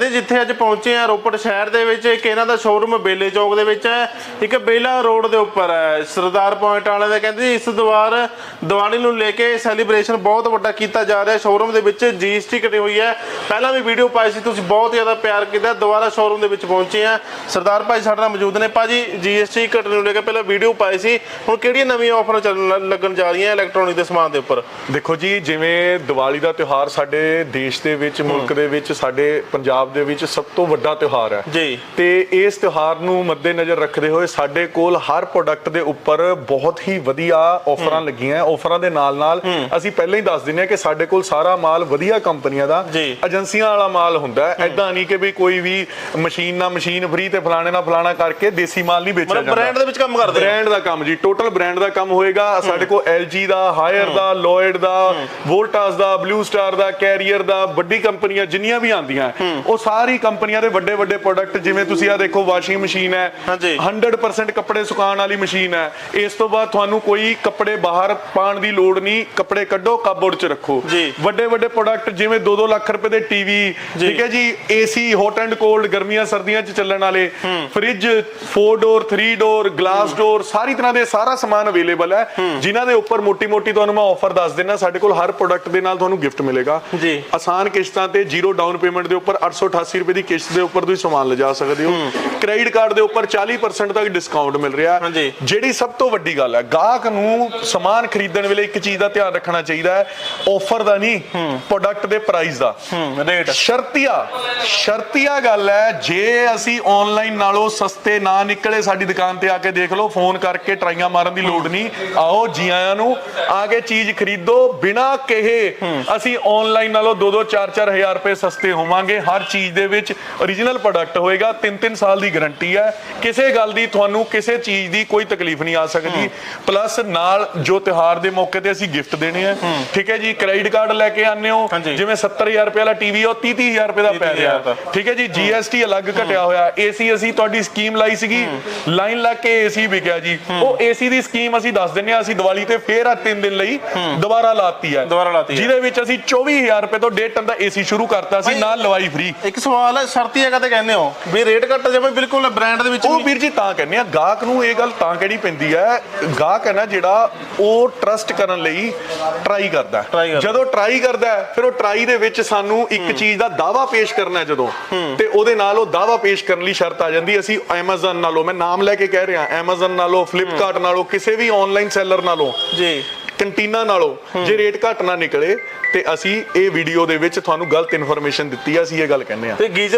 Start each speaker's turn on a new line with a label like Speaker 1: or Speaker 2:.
Speaker 1: ਤੇ ਜਿੱਥੇ ਅੱਜ ਪਹੁੰਚੇ ਆ ਰੋਪੜ ਸ਼ਹਿਰ ਦੇ ਵਿੱਚ, ਇੱਕ ਇਹਨਾਂ ਦਾ ਸ਼ੋਰੂਮ ਬੇਲੇ ਚੌਕ ਦੇ ਵਿੱਚ ਹੈ, ਇੱਕ ਬੇਲਾ ਰੋਡ ਦੇ ਉੱਪਰ ਹੈ। ਸਰਦਾਰ ਪੁਆਇੰਟ ਵਾਲੇ ਦਾ ਕਹਿੰਦੇ ਇਸ ਵਾਰ ਦੀਵਾਲੀ ਨੂੰ ਲੈ ਕੇ ਸੈਲੀਬ੍ਰੇਸ਼ਨ ਬਹੁਤ ਵੱਡਾ ਕੀਤਾ ਜਾ ਰਿਹਾ। ਸ਼ੋਰੂਮ ਦੇ ਵਿੱਚ ਜੀਐਸਟੀ ਕੱਟੀ ਹੋਈ ਹੈ। ਪਹਿਲਾਂ ਵੀ ਵੀਡੀਓ ਪਾਈ ਸੀ, ਤੁਸੀਂ ਬਹੁਤ ਜ਼ਿਆਦਾ ਪਿਆਰ ਕੀਤਾ, ਦੁਬਾਰਾ ਸ਼ੋਰੂਮ ਦੇ ਵਿੱਚ ਪਹੁੰਚੇ ਆ। ਸਰਦਾਰ ਭਾਈ ਸਾਡੇ ਨਾਲ ਮੌਜੂਦ ਨੇ। ਭਾਜੀ ਜੀਐਸਟੀ ਕੱਟਣ ਨੂੰ ਲੈ ਕੇ ਪਹਿਲਾਂ ਵੀਡੀਓ ਪਾਈ ਸੀ। ਹੁਣ ਕਿਹੜੀਆਂ ਨਵੀਆਂ ਆਫਰਾਂ ਚੱਲਣ ਲੱਗਣ ਜਾ ਰਹੀਆਂ ਇਲੈਕਟ੍ਰੋਨਿਕ ਦੇ ਸਮਾਨ ਦੇ ਉੱਪਰ?
Speaker 2: ਦੇਖੋ ਜੀ, ਜਿਵੇਂ ਦੀਵਾਲੀ ਦਾ ਤਿਉਹਾਰ ਸਾਡੇ ਦੇਸ਼ ਦੇ ਵਿੱਚ, ਮੁਲਕ ਦੇ ਵਿੱਚ, ਸਾਡੇ ਪੰਜਾਬ ਦੇ ਵਿੱਚ ਸਭ ਤੋਂ ਵੱਡਾ ਤਿਉਹਾਰ ਹੈ।
Speaker 1: ਜੀ।
Speaker 2: ਤੇ ਇਸ ਤਿਉਹਾਰ ਨੂੰ ਮੱਦੇਨਜ਼ਰ ਰੱਖਦੇ ਹੋਏ ਸਾਡੇ ਕੋਲ ਹਰ ਪ੍ਰੋਡਕਟ ਦੇ ਉੱਪਰ ਬਹੁਤ ਹੀ ਵਧੀਆ ਆਫਰਾਂ ਲੱਗੀਆਂ ਆਫਰਾਂ ਦੇ ਨਾਲ ਨਾਲ ਅਸੀਂ ਪਹਿਲਾਂ ਹੀ ਦੱਸ ਦਿੰਦੇ ਹਾਂ ਕਿ ਸਾਡੇ ਕੋਲ ਸਾਰਾ ਮਾਲ ਵਧੀਆ ਕੰਪਨੀਆਂ ਦਾ
Speaker 1: ਜੀ।
Speaker 2: ਏਜੰਸੀਆਂ ਵਾਲਾ ਮਾਲ ਹੁੰਦਾ ਹੈ। ਐਦਾਂ ਨਹੀਂ ਕਿ ਵੀ ਕੋਈ ਵੀ ਮਸ਼ੀਨ ਨਾਲ ਮਸ਼ੀਨ ਫ੍ਰੀ ਤੇ ਫਲਾਣੇ ਨਾਲ ਫਲਾਣਾ ਕਰਕੇ ਦੇਸੀ ਮਾਲ ਨਹੀਂ ਵੇਚਿਆ
Speaker 1: ਮਤਲਬ
Speaker 2: ਜਾਂਦਾ।
Speaker 1: ਬ੍ਰਾਂਡ ਦੇ ਵਿੱਚ ਕੰਮ ਕਰਦੇ ਆ।
Speaker 2: ਬ੍ਰਾਂਡ ਦਾ ਕੰਮ ਜੀ। ਟੋਟਲ ਬ੍ਰਾਂਡ ਦਾ ਕੰਮ ਹੋਏਗਾ। ਸਾਡੇ ਕੋਲ LG ਦਾ ਹਾਇਰ ਦਾ ਲੋਇਡ ਦਾ ਵੋਲਟਾਸ ਦਾ ਬਲੂ ਸਟਾਰ ਦਾ ਕੈਰੀਅਰ ਦਾ ਵੱਡੀ ਕੰਪਨੀਆਂ ਜਿੰਨੀਆਂ ਵੀ ਆਉਂਦੀਆਂ ਉਹ ਸਾਰੀ ਕੰਪਨੀਆਂ ਦੇ ਵੱਡੇ ਵੱਡੇ ਪ੍ਰੋਡਕਟ ਜਿਵੇਂ ਤੁਸੀਂ ਆ ਦੇਖੋ ਵਾਸ਼ਿੰਗ ਮਸ਼ੀਨ ਹੈ
Speaker 1: ਹਾਂਜੀ।
Speaker 2: 100% ਕੱਪੜੇ ਸੁਕਾਉਣ ਵਾਲੀ ਮਸ਼ੀਨ ਹੈ। ਇਸ ਤੋਂ ਬਾਅਦ ਤੁਹਾਨੂੰ ਕੋਈ ਕੱਪੜੇ ਬਾਹਰ ਪਾਉਣ ਦੀ ਲੋੜ ਨਹੀਂ ਕੱਪੜੇ ਕੱਢੋ ਕਬੋਰਡ 'ਚ ਰੱਖੋ। ਵੱਡੇ ਵੱਡੇ ਪ੍ਰੋਡਕਟ ਜਿਵੇਂ 2-2 ਲੱਖ ਰੁਪਏ ਦੇ ਟੀਵੀ ਠੀਕ ਹੈ ਜੀ ਏਸੀ ਹੌਟ ਐਂਡ ਕੋਲਡ ਗਰਮੀਆਂ ਸਰਦੀਆਂ 'ਚ ਚੱਲਣ ਵਾਲੇ ਫ੍ਰਿਜ 4 ਡੋਰ 3 ਡੋਰ ਗਲਾਸ ਡੋਰ ਸਾਰੀ ਤਰ੍ਹਾਂ ਦੇ ਸਾਰਾ ਸਮਾਨ ਅਵੇਲੇਬਲ ਹੈ। ਜਿਨ੍ਹਾਂ ਦੇ ਉੱਪਰ ਮੋਟੀ-ਮੋਟੀ ਤੁਹਾਨੂੰ ਮੈਂ ਆਫਰ ਦੱਸ ਦਿੰਦਾ ਸਾਡੇ ਕੋਲ ਹਰ ਪ੍ਰੋਡਕਟ ਦੇ ਨਾਲ ਤੁਹਾਨੂੰ ਗਿਫਟ ਮਿਲੇਗਾ।
Speaker 1: ਜੀ।
Speaker 2: ਆਸਾਨ ਕਿਸ਼ਤਾਂ ਤੇ ਜ਼ੀਰੋ ਡਾਊਨ ਪੇਮੈਂਟ ਦੇ ਉੱਪਰ 888 ਰੁਪਏ ਦੀ ਕਿਸ਼ਤ ਦੇ ਉੱਪਰ ਤੁਸੀਂ ਸਮਾਨ ਲਿਜਾ ਸਕਦੇ ਹੋ। ਕ੍ਰੈਡਿਟ ਕਾਰਡ ਦੇ ਉੱਪਰ 40% ਤੱਕ ਡਿਸਕਾਊਂਟ ਮਿਲ ਰਿਹਾ। ਜਿਹੜੀ ਸਭ ਤੋਂ ਵੱਡੀ ਗੱਲ ਹੈ ਗਾਹਕ ਨੂੰ ਸਮਾਨ ਖਰੀਦਣ ਵੇਲੇ ਇੱਕ ਚੀਜ਼ ਦਾ ਧਿਆਨ ਰੱਖਣਾ ਚਾਹੀਦਾ ਹੈ ਆਫਰ ਦਾ ਨਹੀਂ ਪ੍ਰੋਡਕਟ ਦੇ ਪ੍ਰਾਈਸ ਦਾ।
Speaker 1: ਰੇਟ
Speaker 2: ਸ਼ਰਤੀਆ ਸ਼ਰਤੀਆ ਗੱਲ ਹੈ ਜੇ ਅਸੀਂ ਆਨਲਾਈਨ ਨਾਲੋਂ ਸਸਤੇ ਨਾ ਨਿਕਲੇ ਸਾਡੀ ਦੁਕਾਨ ਤੇ ਆ ਕੇ ਦੇਖ ਲਓ ਫੋਨ ਕਰਕੇ ਟਰਾਈਆਂ ਮਾਰਨ ਦੀ ਲੋੜ ਨਹੀਂ। ਆਓ ਜੀ ਆਇਆਂ ਨੂੰ ਆ ਕੇ ਚੀਜ਼ ਖਰੀਦੋ ਬਿਨਾ ਕਹੇ ਅਸੀਂ ਆਨਲਾਈਨ ਨਾਲੋਂ 2-2 4-4 ਹਜ਼ਾਰ ਰੁਪਏ ਸਸਤੇ ਹੋਵਾਂਗੇ ਹਰ ਚੀਜ਼ ਦੇ ਵਿੱਚ origignal ਪ੍ਰੋਡਕਟ ਹੋਏਗਾ 3-3 ਸਾਲ ਦੀ ਗਾਰੰਟੀ ਹੈ। ਕਿਸੇ ਗੱਲ ਦੀ ਤੁਹਾਨੂੰ ਕਿਸੇ ਚੀਜ਼ ਦੀ ਕੋਈ ਤਕਲੀਫ ਨਹੀਂ ਆ ਸਕਦੀ। ਪਲੱਸ ਨਾਲ ਜੋ ਤਿਉਹਾਰ ਦੇ ਮੌਕੇ ਤੇ ਅਸੀਂ ਗਿਫਟ ਦੇਣੇ ਆ। ਠੀਕ ਹੈ ਜੀ ਕ੍ਰੈਡਿਟ ਕਾਰਡ ਲੈ ਕੇ ਆਨੇ ਹੋ। ਜਿਵੇਂ 70000 ਰੁਪਏ ਵਾਲਾ ਟੀਵੀ ਉਹ 30-30000 ਰੁਪਏ ਦਾ ਪੈ
Speaker 1: 30,000
Speaker 2: ਰਿਹਾ। ਠੀਕ ਹੈ ਜੀ ਜੀਐਸਟੀ ਅਲੱਗ ਘਟਿਆ ਹੋਇਆ। ਏਸੀ ਅਸੀਂ ਤੁਹਾਡੀ ਸਕੀਮ ਲਾਈ ਸੀਗੀ। ਲਾਈਨ ਲੱਗ ਕੇ ਏਸੀ ਵਿਕਿਆ ਜੀ। ਉਹ ਏਸੀ ਦੀ ਸਕੀਮ ਅਸੀਂ ਦੱਸ ਦਿੰਨੇ ਆ ਅਸੀਂ ਦੀਵਾਲੀ ਤੇ ਫੇਰ ਆ 3 ਦਿਨ ਲਈ ਦੁਬਾਰਾ ਲਾਤੀ ਹੈ।
Speaker 1: ਦੁਬਾਰਾ ਲਾਤੀ।
Speaker 2: ਜਿਹਦੇ ਵਿੱਚ ਅਸੀਂ 24000 ਰੁਪਏ ਤੋਂ 1.5 ਟਨ ਦਾ ਏਸੀ ਸ਼ੁਰੂ ਕਰਤਾ ਸੀ ਨਾਲ ਲਵਾਈ ਫ੍ਰੀ
Speaker 1: ਇੱਕ ਸਵਾਲ ਹੈ ਸ਼ਰਤੀ ਜਗ੍ਹਾ ਤੇ ਕਹਿੰਦੇ ਹੋ? ਵੀ ਰੇਟ ਘੱਟ ਜਾਵੇ ਬਿਲਕੁਲ ਬ੍ਰਾਂਡ ਦੇ ਵਿੱਚ
Speaker 2: ਉਹ ਵੀਰ ਜੀ ਤਾਂ ਕਹਿੰਦੇ ਆ ਗਾਹਕ ਨੂੰ ਇਹ ਗੱਲ ਤਾਂ ਕਹਿਣੀ ਪੈਂਦੀ ਹੈ ਗਾਹਕ ਹੈ ਨਾ ਜਿਹੜਾ ਉਹ ਟਰਸਟ ਕਰਨ ਲਈ ਟਰਾਈ ਕਰਦਾ। ਜਦੋਂ ਟਰਾਈ ਕਰਦਾ ਫਿਰ ਉਹ ਟਰਾਈ ਦੇ ਵਿੱਚ ਸਾਨੂੰ ਇੱਕ ਚੀਜ਼ ਦਾ ਦਾਵਾ ਪੇਸ਼ ਕਰਨਾ ਹੈ ਜਦੋਂ। ਤੇ ਉਹਦੇ ਨਾਲ ਉਹ ਦਾਵਾ ਪੇਸ਼ ਕਰਨ ਲਈ ਸ਼ਰਤ ਆ ਜਾਂਦੀ ਅਸੀਂ Amazon ਨਾਲੋਂ ਮੈਂ ਨਾਮ ਲੈ ਕੇ ਕਹਿ ਰਿਹਾ Amazon ਨਾਲੋਂ Flipkart ਨਾਲੋਂ ਕਿਸੇ ਵੀ ਆਨਲਾਈਨ ਸੈਲਰ ਨਾਲੋਂ
Speaker 1: ਜੀ।
Speaker 2: ਕੰਟੀਨਾ ਨਾਲੋਂ ਜੇ ਰੇਟ ਘੱਟ ਨਾ ਨਿਕਲੇ ਤੇ ਅਸੀਂ ਇਹ ਵੀਡੀਓ ਦੇ ਵਿੱਚ ਤੁਹਾਨੂੰ ਗਲਤ ਇਨਫੋਰਮੇਸ਼ਨ ਦਿੱਤੀ ਹੈ ਅਸੀਂ ਇਹ ਗੱਲ ਕਹਿੰਦੇ ਆ।
Speaker 1: ਤੇ ਗੀਜ਼ਰ